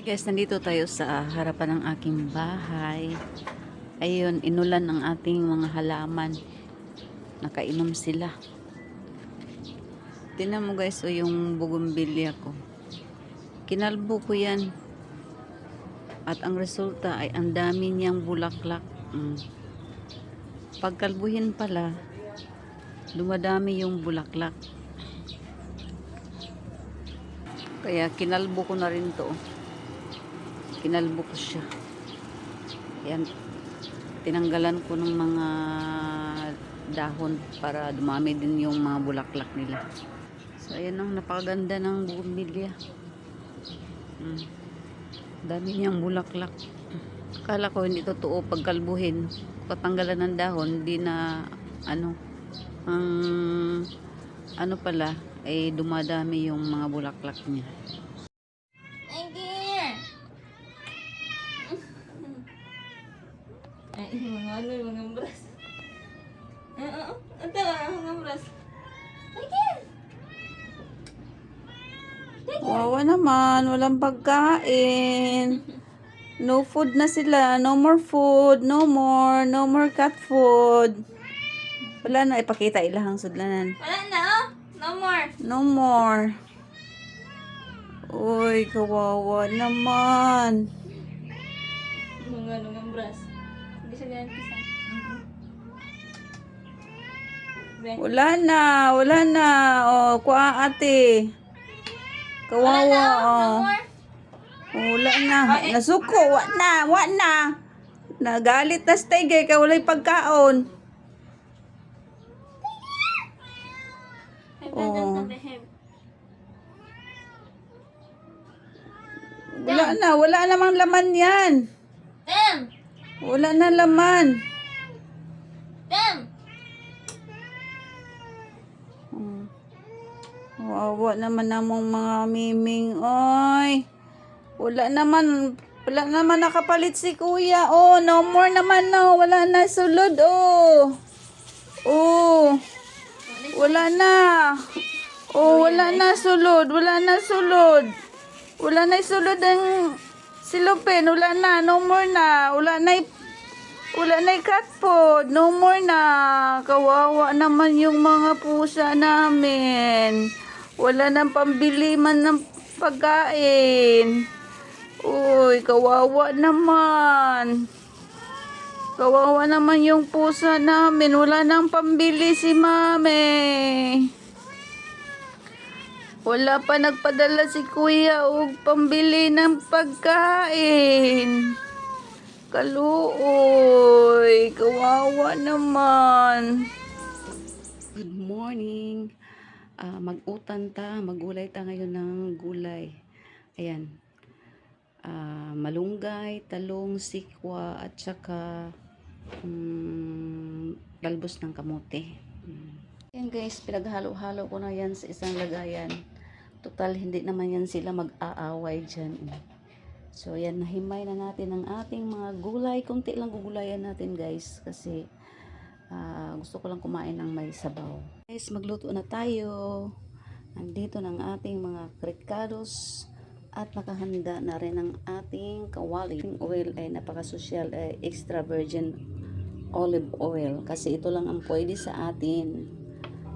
Hi guys, nandito tayo sa harapan ng aking bahay. Ayun, inulan ng ating mga halaman. Nakainom sila. Tingnan mo guys, o yung bugumbilya ko. Kinalbo ko yan. At ang resulta ay ang dami niyang bulaklak. Mm. Pagkalbuhin pala, dumadami yung bulaklak. Kaya kinalbo ko na rin to. Kinalbo ko siya. Yan. Tinanggalan ko ng mga dahon para dumami din yung mga bulaklak nila. So, ayan ang napakaganda ng bumilya. Mm. Dami niyang bulaklak. Akala ko hindi totoo pagkalbuhin. Patanggalan ng dahon, di na ano, ang ano pala, ay dumadami yung mga bulaklak niya. Again. Ay, mga ano, mga bras. Oo, ito bras. Again. Wawa naman, walang pagkain. No food na sila. No more food. No more. No more cat food. Wala na, ipakita ilahang sudlanan. Wala na oh. No more. No more. Uy, kawawa naman. Mga ano, mga bras. Hindi siya ganyan Wala na, wala na. Oh, kuha ate. Kawawa, Wala na oh. No. Wala na. Nasuko, wa na, wa na. Nagalit na stay kay walay pagkaon. Oh. Wala na, wala namang laman yan. Wala na laman. Damn. Wawa naman namong mga miming. Oy. Wala naman, wala naman nakapalit si kuya. Oh, no more naman no. Wala na sulod. Oh. Oh. Wala na. Oh, wala na sulod. Wala na sulod. Wala na sulod ang silupin. Wala na. No more na. Wala na wala na cat food. No more na. Kawawa naman yung mga pusa namin. Wala nang pambili man ng pagkain. Uy, kawawa naman. Kawawa naman yung pusa namin. Wala nang pambili si mami. Wala pa nagpadala si kuya og pambili ng pagkain. Kaluoy, kawawa naman. Good morning. Ah, mag-utan ta, magulay ta ngayon ng gulay. Ayan. Ah, malunggay, talong, sikwa, at saka mm, talbos ng kamote. Mm. Ayan guys, pinaghalo-halo ko na yan sa isang lagayan. Total, hindi naman yan sila mag-aaway dyan. eh. So, yan, nahimay na natin ang ating mga gulay. Kunti lang gugulayan natin, guys. Kasi, ah, gusto ko lang kumain ng may sabaw. Guys, magluto na tayo. Nandito ng ating mga krikados. At nakahanda na rin ang ating kawali. Yung oil ay napaka-social, ay extra virgin olive oil. Kasi ito lang ang pwede sa atin.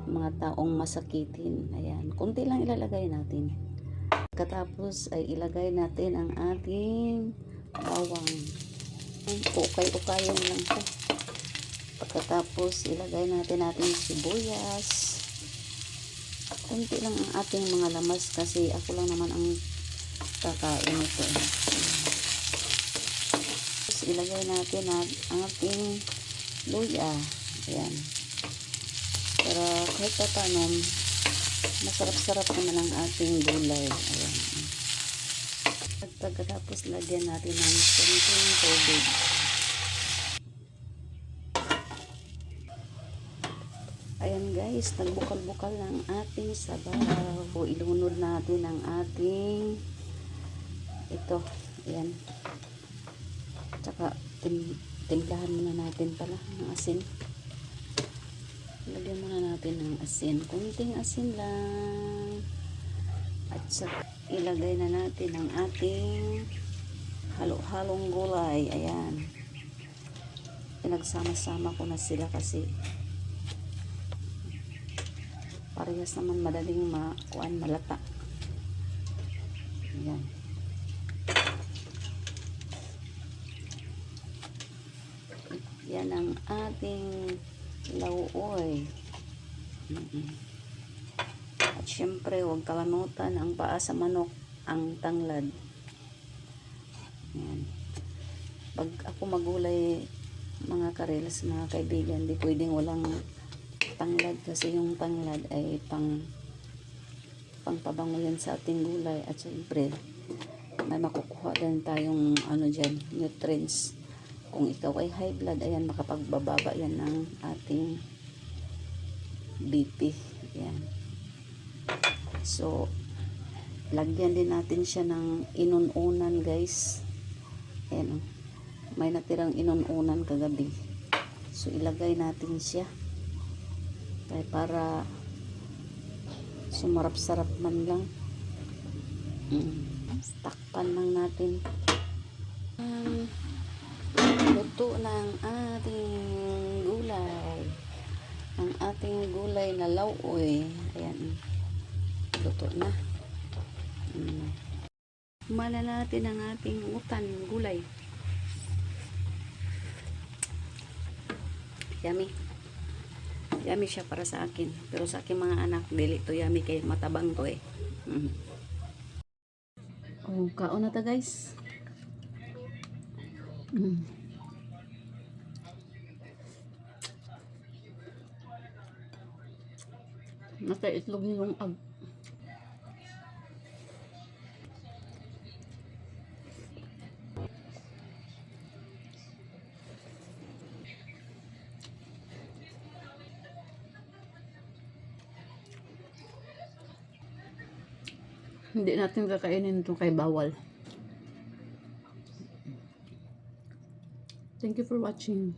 Mga taong masakitin. Ayan. Kunti lang ilalagay natin. Katapos ay ilagay natin ang ating bawang. Ukay-ukayin lang po. Pagkatapos ilagay natin ating sibuyas. Kunti lang ang ating mga lamas kasi ako lang naman ang kakain ito. Tapos ilagay natin ang ating luya. Ayan. Para kahit pa paano, masarap-sarap naman ang ating gulay. Ayan. At pagkatapos lagyan natin ng konting tubig. Ayan guys, nagbukal-bukal ng ating sabaw. Ilunod natin ang ating ito. Ayan. Tsaka, tim timplahan muna natin pala ng asin. Lagyan muna natin ng asin. Kunting asin lang. At saka, ilagay na natin ang ating halo-halong gulay. Ayan. Pinagsama-sama ko na sila kasi parehas naman madaling makuan malata. Ayan. Yan ang ating lauoy. At syempre, huwag kalimutan ang paa sa manok, ang tanglad. Yan. Pag ako magulay, mga karelas, mga kaibigan, di pwedeng walang tanglad kasi yung tanglad ay pang pangpabango yan sa ating gulay. At syempre may makukuha din tayong ano dyan, nutrients. Kung ikaw ay high blood ayan makapagbababa yan ng ating BP yan so lagyan din natin siya ng inununan guys. Ayan oh. may natirang inununan kagabi. So ilagay natin siya kaya para sumarap-sarap man lang. Mm. takpan lang natin. Ang luto ng ating gulay. Ang ating gulay na lauoy ayan. Luto na. Mm. Mala natin ang ating utan gulay. Yummy yummy siya para sa akin pero sa aking mga anak dili to yummy kay matabang to eh mm. oh kaon na ta guys mm. nasa itlog yung ag Hindi natin kakainin ito kay bawal. Thank you for watching.